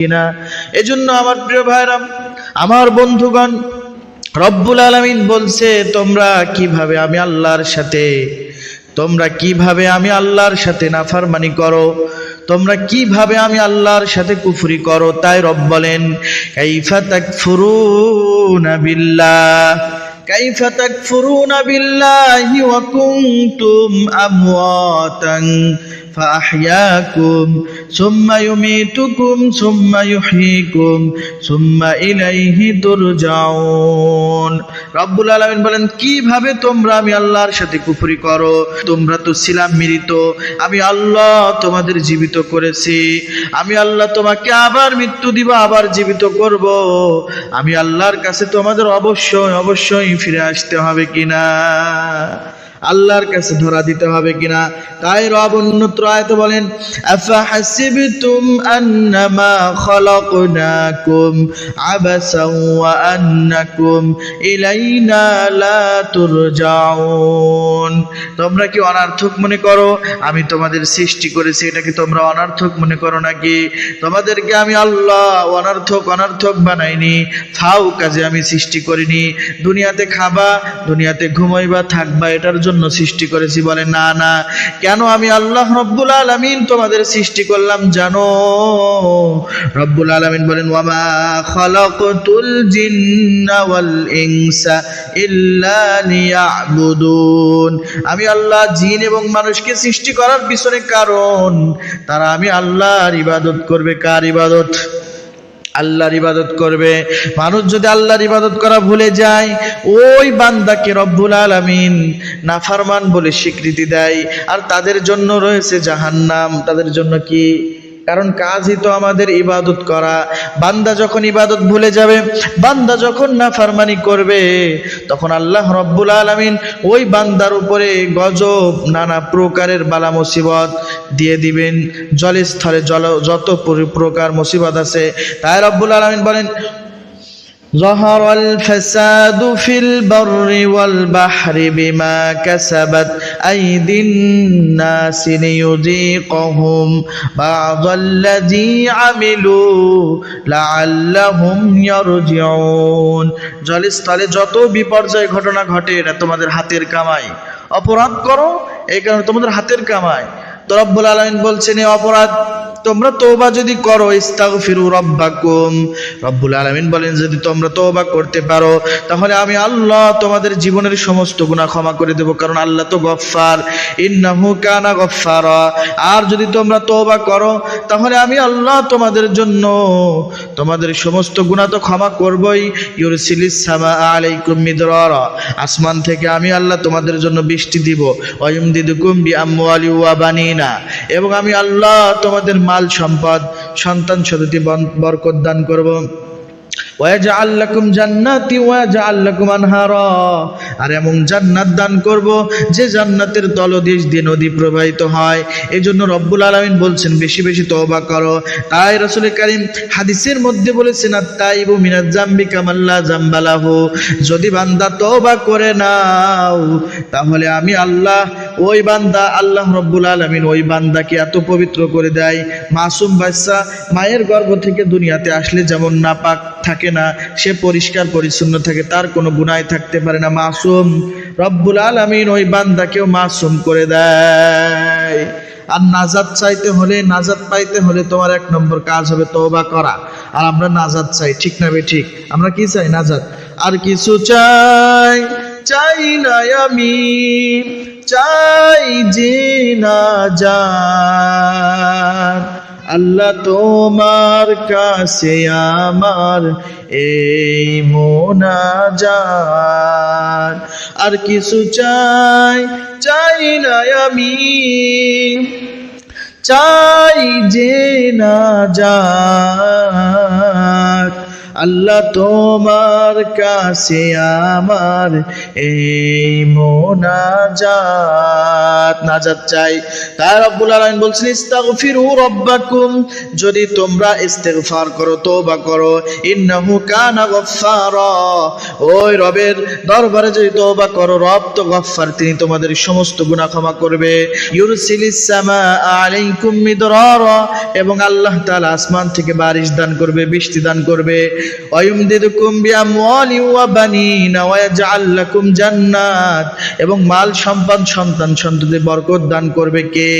কিনা। এজন্য আমার প্রিয় ভাইরাম আমার বন্ধুগণ, রব্বুল আলমিন বলছে, তোমরা কীভাবে আমি আল্লাহর সাথে, তোমরা কীভাবে আমি আল্লাহর সাথে নাফারমানি করো? তোমরা কীভাবে আমি আল্লাহর সাথে কুফুরি করো? তাই রব বলেন, কাইফা তাকফুরুনা বিল্লাহ, কাইফা তাকফুরুনা বিল্লাহি ওয়া কুনতুম আমওয়াতান فأحياكم ثم يميتكم ثم يحييكم ثم إليه ترجعون রব্বুল আলামিন বলেন কিভাবে তোমরা আমি আল্লাহর সাথে কুফরি করো তোমরা তো ছিলাম মৃত আমি আল্লাহ তোমাদের জীবিত করেছি আমি আল্লাহ তোমাকে আবার মৃত্যু দিব আবার জীবিত করব আমি আল্লাহর কাছে তোমাদের অবশ্যই অবশ্যই ফিরে আসতে হবে কিনা আল্লাহর কাছে ধরা দিতে হবে কিনা? তাই রব অন্যত্র আয়তে বলেন আফা হাসিবতুম আন্নামা খালাকনাকুম আবাসাও ওয়া আন্নাকুম ইলাইনা লা তুরজাউন। তোমরা কি অনার্থক মনে করো? আমি তোমাদের সৃষ্টি করেছি, এটা কি তোমরা অনার্থক মনে করো নাকি? তোমাদেরকে আমি আল্লাহ অনার্থক অনার্থক বানাইনি। ফাও কাজে আমি সৃষ্টি করিনি। দুনিয়াতে খাবা, দুনিয়াতে ঘুমাইবা, থাকবা, এটার জন্য সৃষ্টি করেছি বলে, না না, কেন আমি আল্লাহ রব্বুল আলামিন তোমাদের সৃষ্টি করলাম জানো? রব্বুল আলামিন বলেন, ওয়ামা আমি আল্লাহ জিন এবং মানুষকে সৃষ্টি করার পিছনে কারণ, তারা আমি আল্লাহর ইবাদত করবে কার ইবাদত? আল্লাহর ইবাদত করবে। মানুষ যদি আল্লাহর ইবাদত করা ভুলে যায়, ওই বান্দাকে রব্বুল আলামিন নাফারমান বলে স্বীকৃতি দেয়। আর তাদের জন্য রয়েছে জাহান্নাম। তাদের জন্য কি? কারণ কাজই তো আমাদের ইবাদত করা। বান্দা যখন ইবাদত ভুলে যাবে, বান্দা যখন না ফারমানি করবে, তখন আল্লাহ রব্বুল আলমিন ওই বান্দার উপরে গজব নানা প্রকারের বালা মুসিবত দিয়ে দিবেন। জলের স্থলে জল যত প্রকার মুসিবত আছে, তাই রব্বুল আলমিন বলেন ظهر الفساد في البر والبحر بما كسبت أيدي الناس ليذيقهم بعض الذي عملوا لعلهم يرجعون জলস্থলে যত বিপর্যয় ঘটনা ঘটে এটা তোমাদের হাতের কামাই অপরাধ করো এই কারণে তোমাদের হাতের কামাই তো রব্বুল আলমিন বলছেন এই অপরাধ, তোমরা তোবা যদি করো, ইস্তাগফিরু রব্বাকুম। রব্বুল আলমিন বলেন, যদি তোমরা তোবা করতে পারো, তাহলে আমি আল্লাহ তোমাদের জীবনের সমস্ত গুণা ক্ষমা করে দেবো, কারণ আল্লাহ তো গফফার। ইন্নাহু কানা গফফারা। আর যদি তোমরা তোবা করো, তাহলে আমি আল্লাহ তোমাদের জন্য তোমাদের সমস্ত গুণা তো ক্ষমা করবই। আলাইকুম মিদরারা। আসমান থেকে আমি আল্লাহ তোমাদের জন্য বৃষ্টি দিব। ওয়ায়ুমদিদুকুম বিআমওয়ালি ওয়া বানিনা। এবং আমি আল্লাহ তোমাদের মাল সম্পদ, সন্তান সদতি বরকত দান করব। ওয়াজআল লাকুম জান্নাতি, ওয়াজআল লাকুম আনহারা। আর এমন জান্নাত দান করব যে জান্নাতের তলদেশ দিয়ে নদী প্রবাহিত হয়। এই জন্য রব্বুল আলামিন বলছেন, বেশি বেশি তওবা করো। তাই রাসূল কারীম হাদিসের মধ্যে বলেছেন, আত্তাইবু মিনাজ জামবি কামাল্লা জামবালাহু যদি বান্দা তওবা করে নাও, তাহলে আমি আল্লাহ ওই বান্দা আল্লাহ রব্বুল আলামিন ওই বান্দাকে এত পবিত্র করে দেয়। মাসুম বাচ্চা মায়ের গর্ভ থেকে দুনিয়াতে আসলে যেমন নাপাক থাকে না, সে পরিষ্কার পরিচ্ছন্ন থাকে, তার কোনো গুনাহ থাকতে পারে না। মাসুম রব্বুল আলামিন ওই বান্দাকেও মাসুম করে দেয়। আর নাজাত চাইতে হলে, নাজাত পাইতে হলে তোমার এক নম্বর কাজ হবে তওবা করা। আর আমরা নাজাত চাই, ঠিক না বে ঠিক? আমরা কি চাই নাজাত? আর কিছু চাই চাই না আমি। চাই যে না যান আল্লাহ তোমার কাছে আমার এই মোনাজাত। আর কিছু চাই চাই না আমি। চাই যে না যাক আল্লাহ তোমার কাছে আমার এই মোনাজাত, নাজাত চাই। তাই রব্বুল আলামিন বলছেন, ইস্তাগফিরু রাব্বাকুম, যদি তোমরা ইস্তেগফার করো, তওবা করো, ইন্নাহু কানা গফফারা। ওই রবের দরবারে যদি তওবা করো, রব তো গফফার, তিনি তোমাদের সমস্ত গুনাহ ক্ষমা করবে। ইউরসিলিস সামা আলাইকুম মিদরারা, এবং আল্লাহ তাআলা আসমান থেকে বারিশ দান করবে, বৃষ্টি দান করবে। এবং মাল সম্পদ সন্তান সন্ততি বরকত দান করবে কে?